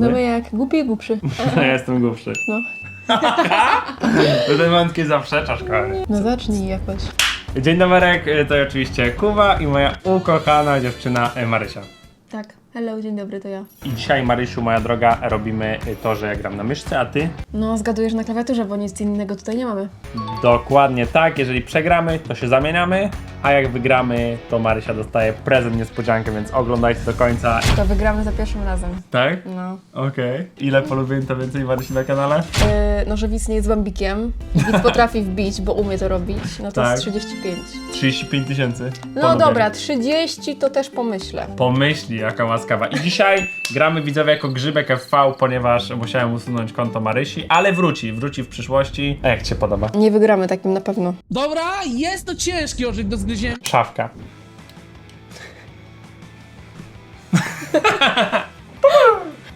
No my jak głupi i głupszy. No ja jestem głupszy. No. Ten moment kiedy zaprzeczasz, kochanie. No zacznij jakoś. Dzień doberek, to oczywiście Kuba i moja ukochana dziewczyna e, Marysia. Hello, dzień dobry, to ja. I dzisiaj, Marysiu, moja droga, robimy to, że ja gram na myszce, a ty? No, zgadujesz na klawiaturze, bo nic innego tutaj nie mamy. Dokładnie tak, jeżeli przegramy, to się zamieniamy, a jak wygramy, to Marysia dostaje prezent niespodziankę, więc oglądajcie do końca. To wygramy za pierwszym razem. Tak? No. Okej. Ile polubień, to więcej Marysi na kanale? Yy, no, że widz nie jest bambikiem widz potrafi wbić, bo umie to robić, no to Tak. jest 35. 35 tysięcy. No polubień. dobra, 30 to też pomyślę. Pomyśli, jaka łaskawa. I dzisiaj gramy widzowie jako grzybek FV, ponieważ musiałem usunąć konto Marysi, ale wróci, wróci w przyszłości. A jak ci się podoba? Nie wygramy takim na pewno. Dobra, jest to ciężki orzech do zgryzienia. Szafka.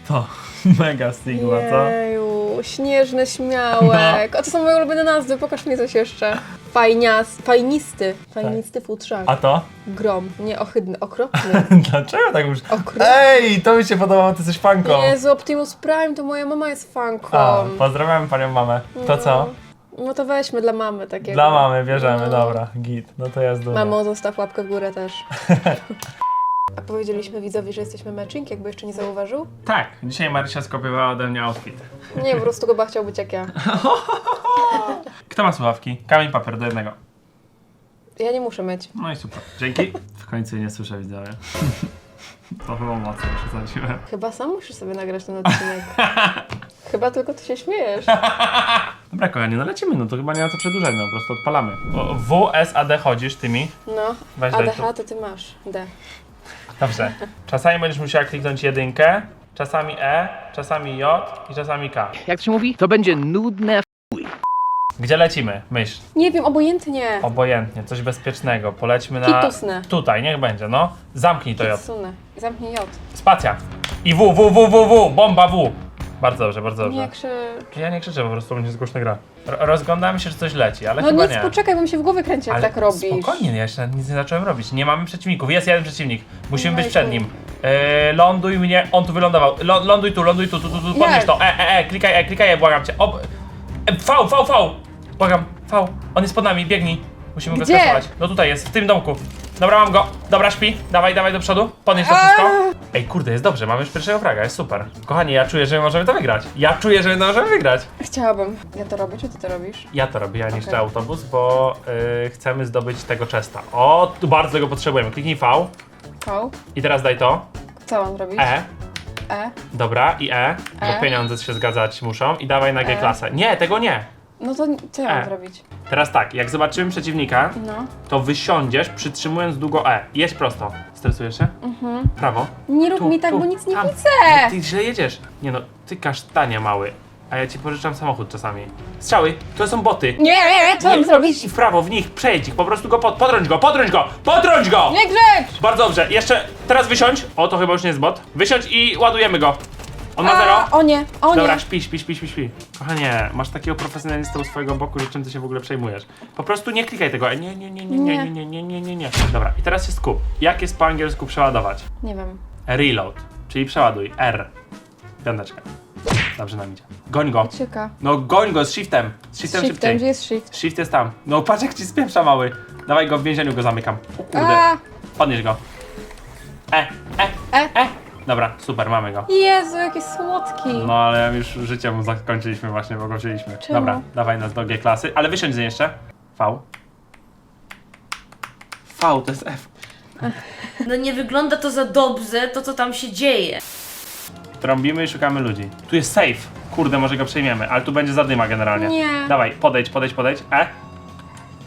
to mega stigma, co? Jeju, śnieżny śmiałek. A to są moje ulubione nazwy, pokaż mi coś jeszcze. Fajnias, fajnisty, fajnisty futrzak. A to? Grom, nie ohydny, okropny. Dlaczego tak już? Okropny. Ej, to mi się podobało, ty jesteś fanką. Jezu, Optimus Prime, to moja mama jest fanką. A, pozdrawiam panią mamę. To co? No to weźmy dla mamy takiego. Dla mamy, bierzemy, No. dobra, git. No to ja zdumę. Mamo, zostaw łapkę w górę też. A powiedzieliśmy widzowi, że jesteśmy matching, jakby jeszcze nie zauważył? Tak, dzisiaj Marysia skopiowała ode mnie outfit. Nie, po prostu chyba chciał być jak ja. Kto ma słuchawki? Kamień, papier do jednego. Ja nie muszę mieć. No i super. Dzięki. W końcu nie słyszę widzowie. To chyba mocno przesadziłem. Chyba sam musisz sobie nagrać ten odcinek. chyba tylko ty się śmiejesz. Dobra kochani, no lecimy, no to chyba nie ma co przedłużać, no po prostu odpalamy. O, W, S, A, D chodzisz tymi. No, Weź daj ADH to ty masz. D. Dobrze. Czasami będziesz musiała kliknąć jedynkę, czasami E, czasami J i czasami K. Jak to się mówi? To będzie nudne. Gdzie lecimy? Myśl. Nie wiem, obojętnie. Obojętnie, coś bezpiecznego. Polećmy na... Kitusne. Tutaj, niech będzie, no. Zamknij to J. Sunę. Zamknij J. Spacja. I W, W, W, W, W, bomba W. Bardzo dobrze, bardzo dobrze. Nie krzycz. Ja nie krzyczę, po prostu będzie głośna gra. R- rozglądamy się, czy coś leci, ale No chyba nic, nie. poczekaj, bo mi się w głowie kręci, jak Ale tak robisz. Spokojnie, ja jeszcze nic nie zacząłem robić. Nie mamy przeciwników. Jest jeden przeciwnik. Musimy być Jejku. przed nim. E, ląduj mnie. On tu wylądował. Lą- ląduj tu, ląduj tu, tu, tu, tu. Podnieś to. E, e, e, klikaj, e, klikaj, e, błagam cię. Ob... E, v, V, V. Błagam, V. On jest pod nami, biegnij. Musimy go Gdzie? skasować. No tutaj jest, w tym domku. Dobra, mam go. Dobra, śpi. Dawaj, dawaj do przodu. Podnieś to wszystko. Ej, kurde, jest dobrze, mamy już pierwszego fraga, jest super. Kochani, ja czuję, że my możemy to wygrać. Ja czuję, że my to możemy wygrać. Chciałabym. Ja to robię, czy ty to robisz? Ja to robię, ja niszczę Okej. autobus, bo y, chcemy zdobyć tego chesta. O, tu bardzo go potrzebujemy. Kliknij V V. i teraz daj to. Co mam zrobić? E, E. dobra, i E, bo E. pieniądze się zgadzać muszą. I dawaj na E. G-klasę. Nie, tego nie. No to co ja mam E. zrobić? Teraz tak, jak zobaczymy przeciwnika, No. to wysiądziesz przytrzymując długo E. Jedź prosto. Stresujesz się? Mhm. Prawo. Nie rób Tu, mi tak, tu, bo nic nie tam. widzę. Ty źle jedziesz. Nie no, ty kasztanie mały. A ja ci pożyczam samochód czasami. Strzały, to są boty. Nie, nie, nie, co mam zrobić? I w prawo, w nich, przejdź ich, po prostu go pod, podrąć go, podrąć go, podrąć go! Nie grzecz! Bardzo dobrze, jeszcze teraz wysiądź. O, to chyba już nie jest bot. Wysiądź i ładujemy go. On ma zero. A, o nie, o Dobra, nie. śpi, śpi, śpi, śpi, śpi. Kochanie, masz takiego profesjonalistę u swojego boku, że czym ty się w ogóle przejmujesz. Po prostu nie klikaj tego. E, Nie, nie, nie, nie, nie, nie, nie, nie, nie, nie. Dobra, i teraz się skup. Jak jest po angielsku przeładować? Nie wiem. Reload, czyli przeładuj. R. Piąteczka. Dobrze nam idzie. Goń go. Cieka. No goń go z shiftem. Z shiftem, Shiftem, szybciej. gdzie jest shift? Shift jest tam. No patrz jak ci spieprza mały. Dawaj go w więzieniu go zamykam. O kurde. A, Podnieś go. E, e, e. e. Dobra, super, mamy go. Jezu, jaki słodki. No ale już życie mu zakończyliśmy właśnie, bo go wzięliśmy. Czemu? Dobra, dawaj nas do G-klasy, ale wysiądź z niej jeszcze. V. V to jest F. No nie wygląda to za dobrze, to co tam się dzieje. Trąbimy i szukamy ludzi. Tu jest safe. Kurde, może go przejmiemy, ale tu będzie zadyma generalnie. Nie. Dawaj, podejdź, podejdź, podejdź. E.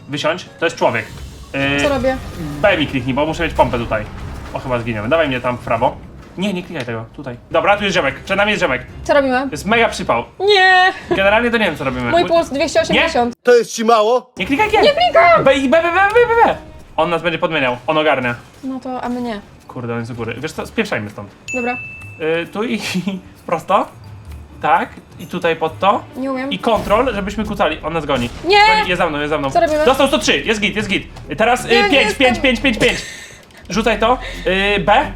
Wysiądź, to jest człowiek. Yy, Co robię? B mi kliknij, bo muszę mieć pompę tutaj. O, chyba zginiemy. Dawaj mnie tam w prawo. Nie, nie klikaj tego, tutaj. Dobra, tu jest ziomek, przed nami jest ziomek. Co robimy? Jest mega przypał. Nie! Generalnie to nie wiem, co robimy. Mój puls 280. To jest ci mało? Nie klikaj G! Nie klikam! B, B, B, B, B, B. On nas będzie podmieniał, on ogarnia. No to, a my nie. Kurde, on jest u góry. Wiesz co, spieszajmy stąd. Dobra, Yy, tu i prosto. Tak, i tutaj pod to. nie umiem. I kontrol, żebyśmy kucali. On nas goni. Nie! Goni, jest za mną, jest za mną. Co robimy? Dostał 103, jest git, jest git. Teraz Nie, nie 5, 5, jestem. 5, 5, 5. Rzucaj to. Y, B.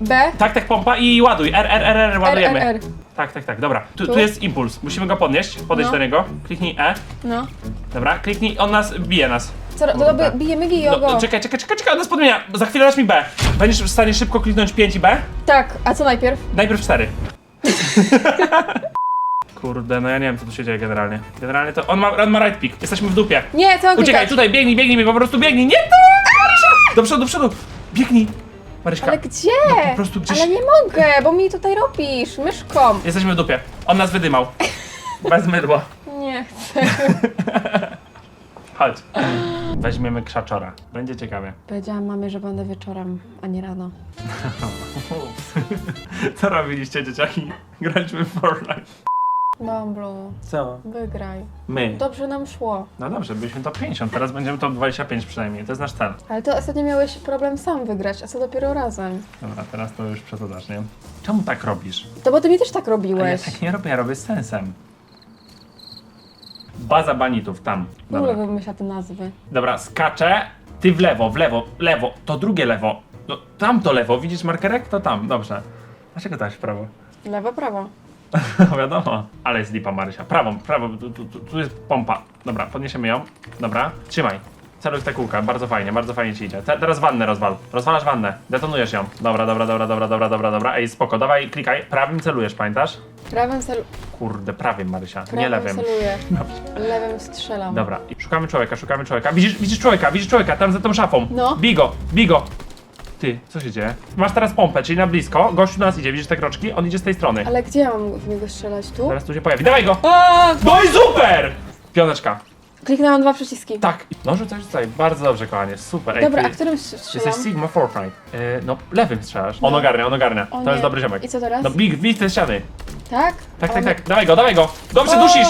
B. Tak, tak, pompa i ładuj. R, R, R, R, ładujemy. R, R. Tak, tak, tak, dobra. Tu, Tu? tu jest impuls. Musimy go podnieść. Podejść No. do niego. Kliknij E. No. Dobra, kliknij, on nas bije nas. Co, to Kurde. by, bijemy No, go. czekaj, czekaj, czekaj, czekaj, on nas podmienia. Za chwilę dasz mi B. Będziesz w stanie szybko kliknąć 5 i B? Tak, a co najpierw? Najpierw 4. Kurde, no ja nie wiem, co tu się dzieje generalnie. Generalnie to on ma, on ma right pick. Jesteśmy w dupie. Nie, co mam Uciekaj, klikać? tutaj, biegnij, biegnij po prostu biegnij. Nie tu! Marysia! Do przodu, do przodu. Biegnij. Maryśka, Ale gdzie? po prostu gdzieś- Ale nie mogę, bo mi tutaj robisz, myszką. jesteśmy w dupie. On nas wydymał. Bez mydła. Nie chcę. Chodź. Weźmiemy krzaczora. Będzie ciekawie. Powiedziałam mamie, że będę wieczorem, a nie rano. Co robiliście, dzieciaki? Graliśmy w Fortnite. Bamblu, Co? wygraj. My. Dobrze nam szło. No dobrze, byliśmy top 50, teraz będziemy top 25 przynajmniej. To jest nasz cel. Ale to ostatnio miałeś problem sam wygrać, a co dopiero razem. Dobra, teraz to już przesadzasz, nie? Czemu tak robisz? To bo ty mi też tak A ja robiłeś. tak nie robię, ja robię z sensem. Baza banitów, tam. W ogóle Dobra. wymyśla te nazwy. Dobra, skaczę. Ty w lewo, w lewo, lewo. To drugie lewo. No, tam to lewo. Widzisz markerek? To tam, dobrze. Dlaczego dałeś w prawo? Lewo, prawo. No wiadomo. Ale jest lipa Marysia. Prawą, prawą, tu, tu, tu, jest pompa. Dobra, podniesiemy ją. Dobra, trzymaj. Celuj w te kółka, bardzo fajnie, bardzo fajnie ci idzie. Te, teraz wannę rozwal. Rozwalasz wannę, detonujesz ją. Dobra, dobra, dobra, dobra, dobra, dobra, dobra. Ej, spoko, dawaj, klikaj. Prawym celujesz, pamiętasz? Prawym, celu... Kurde, prawym Marysia, nie prawym lewym. celuję. Dobrze. Lewym strzelam. Dobra, i szukamy człowieka, szukamy człowieka. Widzisz, widzisz człowieka, widzisz człowieka, tam za tą szafą. No. Bigo, bigo. Ty, co się dzieje? Masz teraz pompę, czyli na blisko. Gościu do nas idzie, widzisz te kroczki? On idzie z tej strony. Ale gdzie ja mam w niego strzelać? Tu? Zaraz tu się pojawi. Dawaj go! A! No i super! Piąteczka. Kliknęłam dwa przyciski. Tak. No rzucaj, rzucaj. Bardzo dobrze, kochanie. Super. Ej, Dobra, ty a którym strzelam? Jesteś Sigma Fortnite. Yy, no, lewym strzelasz. On ogarnia, on ogarnia. O to nie. jest dobry ziomek. I co teraz? No, big, big te ściany. Tak? Tak, tak, On- tak. Dawaj go, dawaj go. Dobrze, O! dusisz!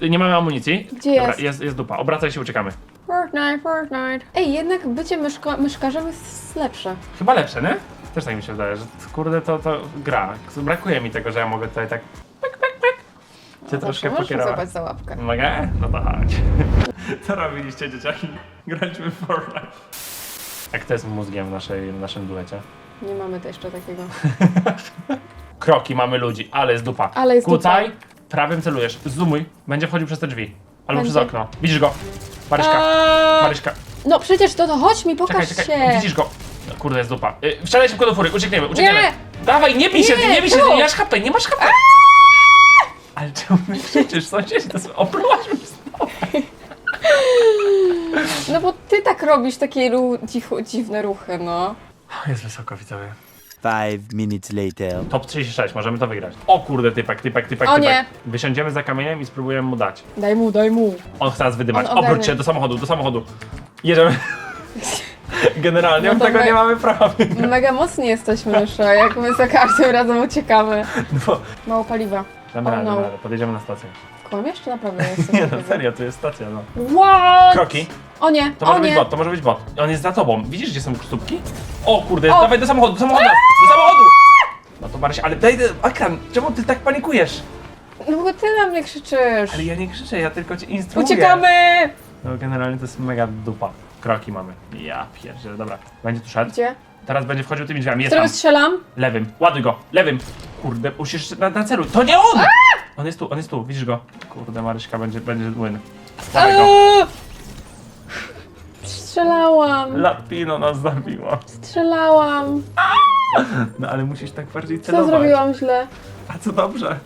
Yy, nie mamy amunicji. Gdzie Dobra, jest? jest? Jest dupa. Obracaj się, uciekamy. Fortnite, Fortnite. Ej, jednak bycie myszko, myszkarzem jest lepsze. Chyba lepsze, nie? Też tak mi się wydaje, że kurde to, to gra. Brakuje mi tego, że ja mogę tutaj tak pek, pek, pek. Cię troszkę możesz pokierować. złapać za łapkę. Mogę? No to chodź. Co robiliście dzieciaki? Graliśmy w Fortnite. A kto jest mózgiem w, naszej, w naszym duecie? Nie mamy to jeszcze takiego. Kroki, mamy ludzi, ale jest dupa. Ale jest Kucaj, prawym celujesz, zoomuj, będzie wchodził przez te drzwi. Albo Będzie. przez okno. Widzisz go? Maryśka, A, Maryśka. No przecież to, to chodź mi, pokaż Czekaj, czekaj, się. widzisz go? No, kurde, jest dupa. Y, wsiadaj szybko do fury, uciekniemy, uciekniemy. Nie. Dawaj, nie bij się, Nie, nie bij się, tu. nie masz HP, nie masz HP. Ale czemu ty krzyczysz, sąsiedzi, to oplułaś mi znowu. No bo ty tak robisz takie ru- dziw- dziwne ruchy, no. Jest wysoko, widzowie. Five minutes later. Top 36, możemy to wygrać. O kurde, typek, typek, typek, O typek. nie. Wysiądziemy za kamieniem i spróbujemy mu dać. Daj mu, daj mu. On chce nas wydymać. On ogarnie. Obróć się do samochodu, do samochodu. Jedziemy. Generalnie No to tego my- nie mamy prawa. Mega mocni jesteśmy już, a jak my za każdym razem uciekamy. No, Mało paliwa. damy O radę, no. damy radę. Podjedziemy na stację. Kłamiesz czy naprawdę? Nie no, serio, to jest stacja, no. What? Kroki. O nie, To o może być nie. bot, to może być bot. On jest za tobą. Widzisz, gdzie są stópki? O kurde, O! dawaj do samochodu, do samochodu! Do samochodu! No to Marysia, ale daj ten ekran, czemu ty tak panikujesz? No bo ty na mnie krzyczysz. Ale ja nie krzyczę, ja tylko cię instruuję. Uciekamy! No generalnie to jest mega dupa. Kroki mamy. Ja pierdzielę, dobra. Będzie tu szedł. Gdzie? Teraz będzie wchodził tymi drzwiami. Jest Którym tam. strzelam? Lewym. Ładuj go. Lewym. Kurde, musisz na, na celu. To nie on! On jest tu, on jest tu, widzisz go. Kurde, Maryśka będzie, będzie. Dawaj go. Eee! Strzelałam. Latino nas zabiło. Strzelałam. No ale musisz tak bardziej Co celować. zrobiłam źle? A co dobrze.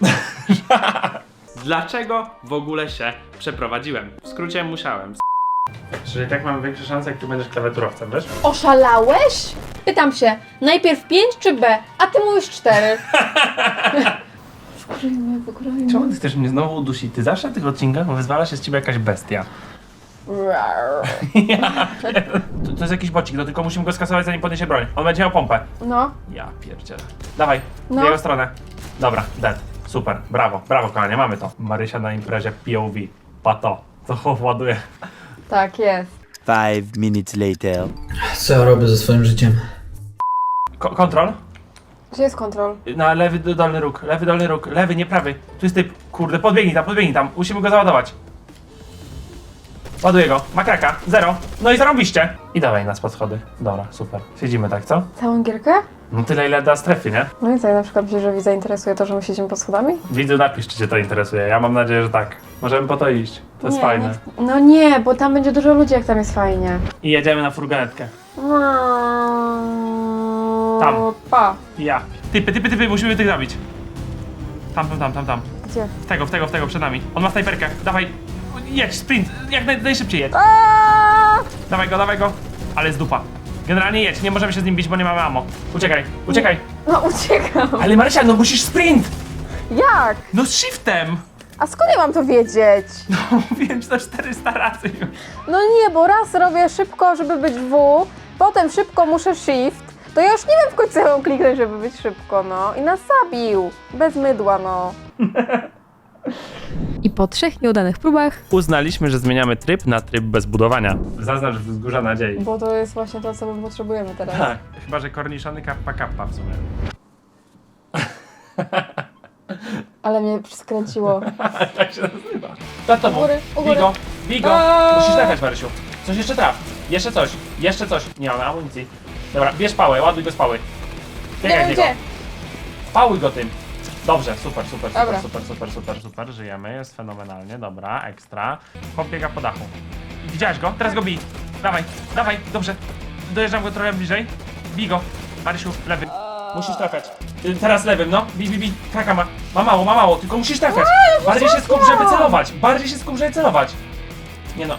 Dlaczego w ogóle się przeprowadziłem? W skrócie musiałem. Czyli tak mam większe szanse, jak ty będziesz klawiaturowcem, wiesz? Oszalałeś? Pytam się, najpierw 5 czy B? A ty mówisz 4. Wkroimy, wkroimy. Czemu ty chcesz mnie znowu udusić? Ty zawsze na tych odcinkach wyzwala się z ciebie jakaś bestia. To, to jest jakiś bocik, no tylko musimy go skasować zanim podniesie broń. On będzie miał pompę. No, Ja pierdzielę. Dawaj, w No. jego stronę. Dobra, dead. Super, brawo, brawo kochanie, mamy to. Marysia na imprezie POV. Pato. To chłop ładuje. tak jest. Five minutes later. Co ja robię ze swoim życiem? Ko kontrol? Gdzie jest kontrol? Na lewy do- dolny róg, lewy dolny róg, lewy, nie prawy. Tu jest typ. Kurde, podbiegnij tam, podbiegnij tam. Musimy go załadować. Ładuję go. Makraka. Zero. No i zarobiście. I dawaj nas pod schody. Dobra, super. Siedzimy tak, co? Całą gierkę? No tyle ile da strefy, nie? No i co, na przykład widza interesuje to, że my siedzimy pod schodami? Widzu, napisz, czy cię to interesuje. Ja mam nadzieję, że tak. Możemy po to iść. To jest nie, fajne. Nie, no nie, bo tam będzie dużo ludzi, jak tam jest fajnie. I jedziemy na furgonetkę. Tam. Pa. Ja. Typy, typy, typy, musimy tych zabić. Tam, tam, tam, tam, tam. Gdzie? W tego, w tego, w tego, przed nami. On ma snajperkę. Dawaj. Jedź, sprint. Jak naj, najszybciej jedź. Dawaj go, dawaj go. Ale jest dupa. Generalnie jedź, nie możemy się z nim bić, bo nie mamy ammo. Uciekaj, uciekaj. No uciekam. Ale Marysia, no musisz sprint! Jak? No z shiftem! A skąd ja mam to wiedzieć? Mówiłem ci to 400 razy już. No nie, bo raz robię szybko, żeby być W, potem szybko muszę shift, to ja już nie wiem w końcu jak mam kliknąć, żeby być szybko, no. I nas zabił. Bez mydła, no. I po trzech nieudanych próbach Uznaliśmy, że zmieniamy tryb na tryb bez budowania. Zaznacz wzgórza nadziei. Bo to jest właśnie to, co my potrzebujemy teraz. Tak. Chyba, że korniszony kappa kappa w sumie. Ale mnie skręciło. tak się nazywa. Za tobą. U góry, u góry. Bigo, bigo. Musisz trafiać, Marysiu. Coś jeszcze traf. Jeszcze coś. Jeszcze coś. Nie mamy amunicji. Dobra, bierz pałę, ładuj go z pały. Nie Biegaj wiem w niego. gdzie. Pałuj go tym. Dobrze, super, super, super, Dobra. super, super, super, super, żyjemy, jest fenomenalnie, dobra, ekstra. Chłop biega po dachu. Widziałeś go? Teraz go bij. Dawaj, dawaj, dobrze. Dojeżdżam go trochę bliżej. Bij go. Marysiu, lewy. Musisz trafiać. Y, Teraz lewym, no. Bij, bij, bij. Kraka ma. Ma mało, ma mało, tylko musisz trafiać. Bardziej się skup, żeby celować. Bardziej się skup, żeby celować. Nie no.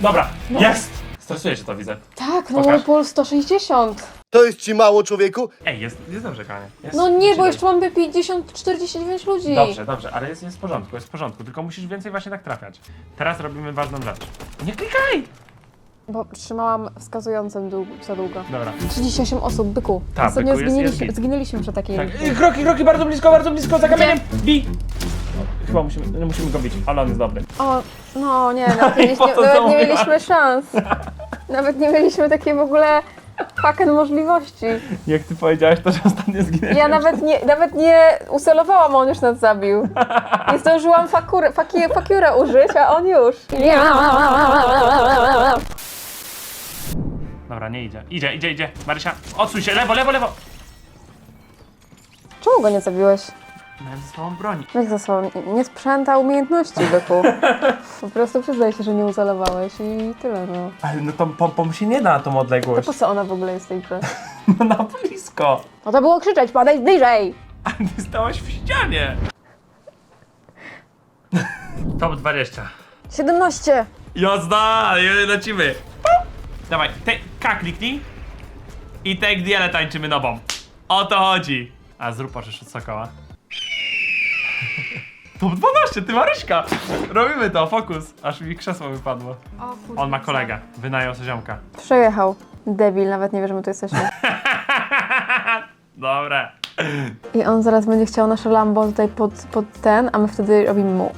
Dobra, jest! Stresuje się to, widzę. Tak, no Pokaż. puls 160. To jest ci mało, człowieku? Ej, jest, jest dobrze, Kanie. Jest, No nie, bo jeszcze mamy 50, 49 ludzi. Dobrze, dobrze, ale jest, jest w porządku, jest w porządku, tylko musisz więcej właśnie tak trafiać. Teraz robimy ważną rzecz. Nie klikaj! Bo trzymałam wskazującym dłu- za długo. Dobra. 38 osób, byku. Tak, Ostatnio byku, jest- zginęliśmy, jest git. zginęliśmy przy takiej... Tak. Y, Kroki, kroki, bardzo blisko, bardzo blisko, za kamieniem! Bij! Chyba musimy, no, musimy go bić, ale on jest dobry. O, no nie, nawet, nie, po co to nawet nie mieliśmy szans. Nawet nie mieliśmy takiej w ogóle fucking możliwości. Jak ty powiedziałeś, to że ostatnio zginęliśmy. Ja nawet nie, nawet nie ucelowałam, on już nas zabił. Nie zdążyłam fakurę, fakie, fakiurę użyć, a on już. Dobra, nie idzie. Idzie, idzie, idzie. Marysia, odsuń się, lewo, lewo, lewo! Czemu go nie zabiłeś? Miałem ze sobą broń. Jak za sobą? Nie sprzęta umiejętności, byku. Po prostu przyznaj się, że nie ucelowałeś i tyle, no. Ale no tą pompą się nie da na tą To odległość. po co ona w ogóle jest w tej grze? No na blisko. No to było krzyczeć, padaj bliżej! A ty stałaś w ścianie. Top 20. 17! Jazda, je- lecimy. Dawaj, te, K kliknij i take diele tańczymy nową. O to chodzi. A zrób od Sokoła. Top 12, ty Maryśka. Robimy to, fokus. Aż mi krzesło wypadło. On ma kolegę, wynajął sobie ziomka. Przejechał. Debil, nawet nie wie, że my tu jesteśmy. Dobre. I on zaraz będzie chciał nasze Lambo tutaj pod, pod ten, a my wtedy robimy mu.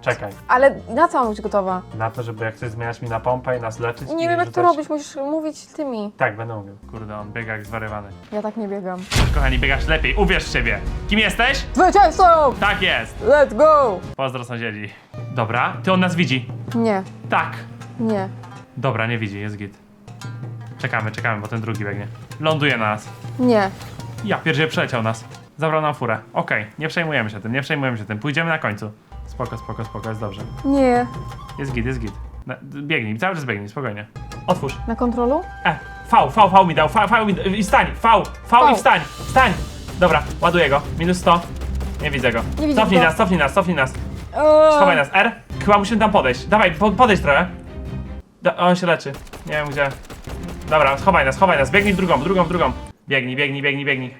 Czekaj, Ale na co mam być gotowa? na to, żeby jak chcesz zmieniać mi na pompę i nas leczyć Nie i wiem jak to rzucać- robić, musisz mówić tymi. Tak, będę mówił. Kurde, on biega jak zwariowany. Ja tak nie biegam. Kochani, biegasz lepiej, uwierz w siebie. Kim jesteś? Zwycięzcą! Tak jest. Let's go! Pozdro sąsiedzi. Dobra, ty on nas widzi. Nie, Tak. nie. Dobra, nie widzi, jest git. Czekamy, czekamy, bo ten drugi biegnie. Ląduje na nas. Nie. Ja pierdzie przeleciał nas. Zabrał nam furę. Okej, nie przejmujemy się tym, nie przejmujemy się tym. Pójdziemy na końcu. Spoko, spoko, spoko, jest dobrze. Nie. Jest git, jest git. Na, biegnij, cały czas biegnij, spokojnie. Otwórz. Na kontrolu? E, V, V, V mi dał, V, V mi dał, i stań, V, V i wstań, wstań. Dobra, ładuję go, minus 100. Nie widzę go. Nie widzę cofnij go. nas, cofnij nas, cofnij nas. Eee. Schowaj nas, R. Chyba musimy tam podejść. Dawaj, po, podejdź trochę. Da, on się leczy. Nie wiem gdzie. Dobra, schowaj nas, schowaj nas. Biegnij w drugą, w drugą, w drugą. Biegnij, biegnij, biegnij, biegnij.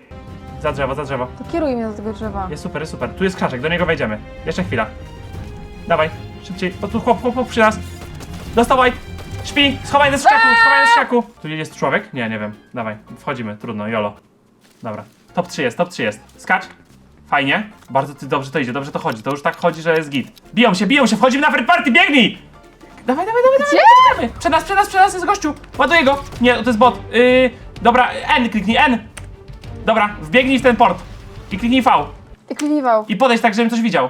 Za drzewo, za drzewo. To kieruj mnie do tego drzewa. Jest super, jest super. Tu jest krzaczek, do niego wejdziemy. Jeszcze chwila. Dawaj, szybciej. O tu chłop, chłop, chłop przy nas. Dostawaj. Śpi, schowaj nas w krzaku, schowaj nas w krzaku. Tu jest człowiek? Nie, nie wiem. Dawaj, wchodzimy, trudno, jolo. Dobra. Top 3 jest, top 3 jest. Skacz. Fajnie. Bardzo ty dobrze to idzie, dobrze to chodzi. To już tak chodzi, że jest git. Biją się, biją się, wchodzimy na Fred Party, biegnij! Dawaj, dawaj, dawaj, dawaj, dawaj. Przed nas, przed nas, przed nas jest gościu. Ładuję go. Nie, to jest bot. Yy, dobra, N, kliknij N. Dobra, wbiegnij w ten port. I kliknij V. I kliniwał. I podejdź tak, żebym coś widział.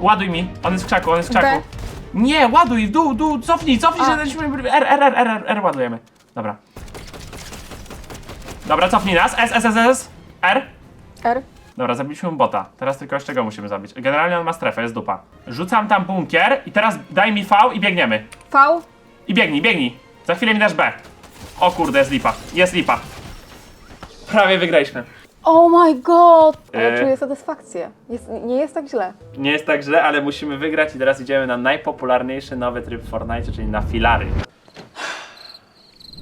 Ładuj mi. On jest w krzaku, on jest w krzaku. Okej. Nie, ładuj, w dół, dół, cofnij, cofnij, A. że daliśmy R, R, R, R, R, R, ładujemy. Dobra. Dobra, cofnij nas, S, S, S, S, R. R. Dobra, zabiliśmy bota. Teraz tylko jeszcze go musimy zabić. Generalnie on ma strefę, jest dupa. Rzucam tam bunkier i teraz daj mi V i biegniemy. V. I biegnij, biegnij. Za chwilę mi dasz B. O kurde, jest lipa. Jest lipa. Prawie wygraliśmy. Oh my god! Ale E. czuję satysfakcję. Jest, nie jest tak źle. Nie jest tak źle, ale musimy wygrać i teraz idziemy na najpopularniejszy nowy tryb w Fortnite, czyli na filary.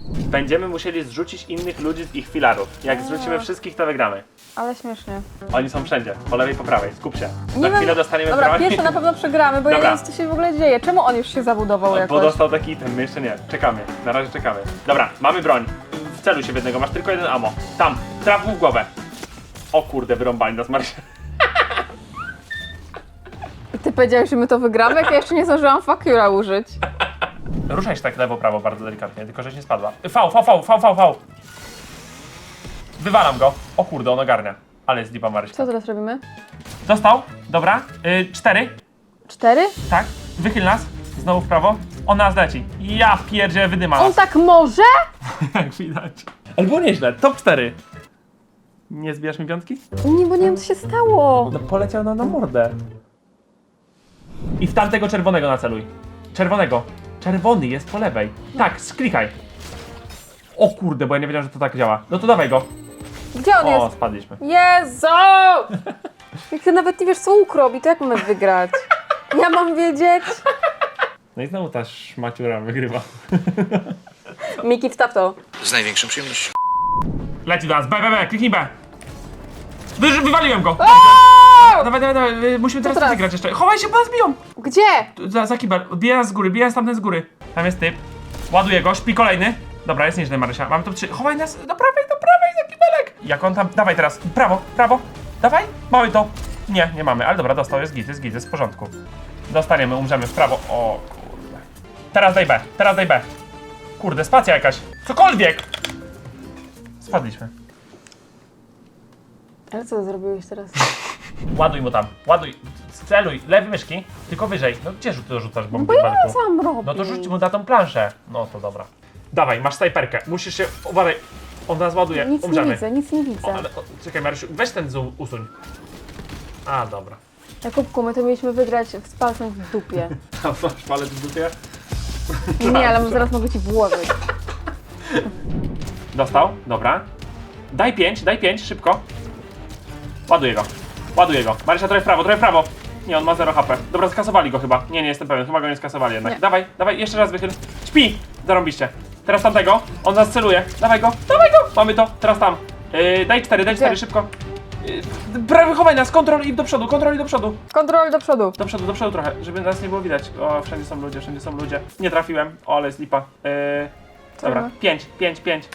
Będziemy musieli zrzucić innych ludzi z ich filarów. Jak zrzucimy wszystkich, to wygramy. Ale śmiesznie. Oni są wszędzie, po lewej, po prawej, skup się. Nie Za wiem- chwilę dostaniemy Dobra, broń. pierwsze na pewno przegramy, bo ja Dobra. nie wiem co się w ogóle dzieje. Czemu on już się zabudował Bo jakoś? dostał taki item, my jeszcze nie. Czekamy, na razie czekamy. Dobra, mamy broń. Wceluj się w jednego, masz tylko jeden ammo. Tam, traf mu w głowę. O kurde, wyrąbali nas Marysia. Ty powiedziałeś, że my to wygramy, jak ja jeszcze nie zdążyłam fakura użyć. Ruszaj się tak lewo, prawo bardzo delikatnie, tylko żeś nie spadła. V, V, V, V, V, V. Wywalam go. O kurde, on ogarnia. Ale jest lipa Maryśka. Co teraz robimy? Dostał, dobra. Y, cztery, Cztery? tak. Wychyl nas. Znowu w prawo. On nas leci. Ja pierdzie wydyma On nas. tak może? Jak widać. Ale było nieźle. Top 4. Nie zbijasz mi piątki? Nie, bo nie wiem co się stało. No poleciał nam na mordę. I w tamtego czerwonego naceluj. Czerwonego. Czerwony jest po lewej. Tak, sklikaj. O kurde, bo ja nie wiedziałem, że to tak działa. No to dawaj go. Gdzie on O, jest? spadliśmy. Jezu! Jak ty nawet nie wiesz co łuk robi, to jak mamy wygrać? Ja mam wiedzieć? No i znowu ta szmaciura wygrywa. Miki, wstaw to. Z największą przyjemnością. Leci do nas. B, B, B, kliknij B. Wy, wywaliłem go. Dawaj, dawaj, dawaj. y, Musimy teraz, teraz? wygrać jeszcze. Chowaj się, bo nas biją. Gdzie? Tu, Za, za kibel. Bije nas z góry, bije nas tamten z góry. Tam jest typ. Ładuję go, śpi kolejny. Dobra, jest nieźle, Marysia. Mamy tu trzy. Chowaj nas do prawej, do prawej, za kibelek. Jak on tam. Dawaj teraz. Prawo, prawo. Dawaj. Mamy to. Nie, nie mamy, ale dobra, dostał, jest git, jest git, jest w porządku. Dostaniemy, umrzemy w prawo. O. Teraz daj B, teraz daj B. Kurde, spacja jakaś. Cokolwiek. Spadliśmy. Ale co zrobiłeś teraz? Ładuj mu tam, ładuj. Celuj, lewy myszki, tylko wyżej. No gdzie rzut- to rzucasz bombę Bo ja balku? co mam robić? No to rzuć mu na tą planszę. No to dobra. Dawaj, masz snajperkę. Musisz się. Uważaj. On nas ładuje. Nic nie Umrzemy. widzę, nic nie O, widzę. ale, o, czekaj, Marysiu, weź ten zoom usuń. A, dobra. Jakubku, my to mieliśmy wygrać z palcem w dupie. A masz palec w dupie? Nie, ale zaraz mogę ci włożyć. Dostał, dobra. Daj pięć, daj pięć, szybko. Ładuję go. Ładuję go. Marysia, trochę w prawo, trochę w prawo. Nie, on ma 0 HP. Dobra, skasowali go chyba. Nie, nie jestem pewien, chyba go nie skasowali jednak. Nie. Dawaj, dawaj, jeszcze raz wychyl. Śpi! Zarąbiście. Teraz tamtego. On nas celuje. Dawaj go, dawaj go! Mamy to, teraz tam. Yy, daj cztery, daj Gdzie? cztery, szybko. Yy, prawie chowaj nas, kontrol i do przodu, kontrol i do przodu. Kontrol do przodu. Do przodu, do przodu trochę, żeby nas nie było widać. O, wszędzie są ludzie, wszędzie są ludzie. Nie trafiłem. O, ale jest lipa. Yy, dobra, pięć, pięć, pięć.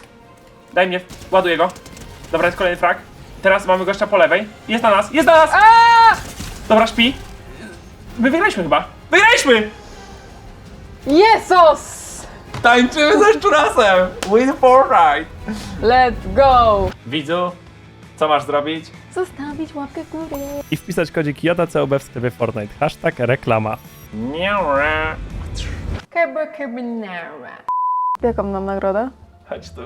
Daj mnie, ładuję go. Dobra, jest kolejny frag. Teraz mamy gościa po lewej. Jest na nas, jest na nas! Dobra, śpi. My wygraliśmy chyba. Wygraliśmy! Jezus! Tańczymy ze szczurasem! Win Fortnite! Let's go! Widzu, co masz zrobić? Zostawić łapkę w górę. I wpisać kodzik JCOB w sklepie Fortnite. Hashtag reklama. Nie, Carbonara. Jaką mam nagrodę? Chodź tu.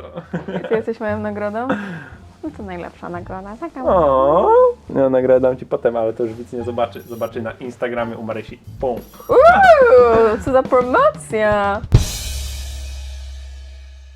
Ty jesteś moją nagrodą? No to najlepsza nagroda. Taka. O, no nagrodę dam ci potem, ale to już widz nie zobaczy. Zobaczy na Instagramie u Marysi. Pum. Uuu, co za promocja!